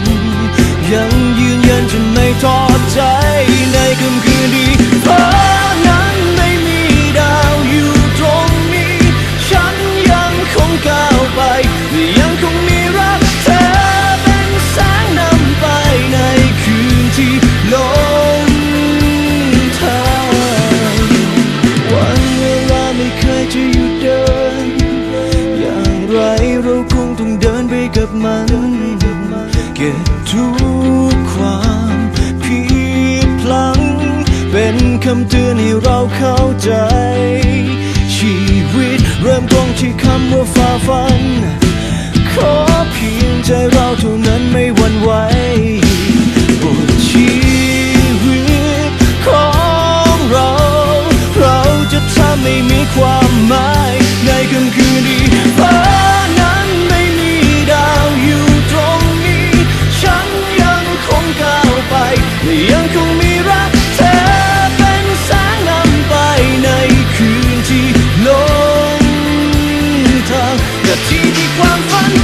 นยังยืนยันจะไม่ทอดใจในคืนคืนดีเพราะนั้นไม่มีดาวอยู่ตรงนี้ ฉันยังคงก้าวไป ยังคงมีรักเธอเป็นแสงนำไปในคืนที่ลงทางวันเวลาไม่เคยจะหยุดเดิน อย่างไรเราคงต้องเดินไปกับมัน ก็บทุกความผิดพลัง เป็นคำเตือนให้เราเข้าใจ ชีวิตเริ่มต้นที่คำว่าฝ่าฟัน ขอเพียงใจเราเท่านั้นไม่หวั่นไหวบทชีวิตของเรา เราจะทำให้มีความหมายในค่ำคืนดี และยังคงมีรักเธอเป็นแสงนำไปในคืนที่ลงทางนาทีที่ความฝัน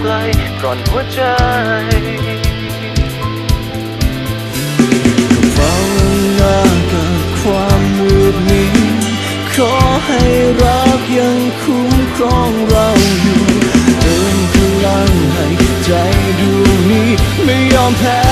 ไกลก่อนหัวใจเฝ้าหน้ากับความมืดมิดขอให้รักยังคุ้มครองเราอยู่เติมพลังให้ใจดวงนี้ไม่ยอมแพ้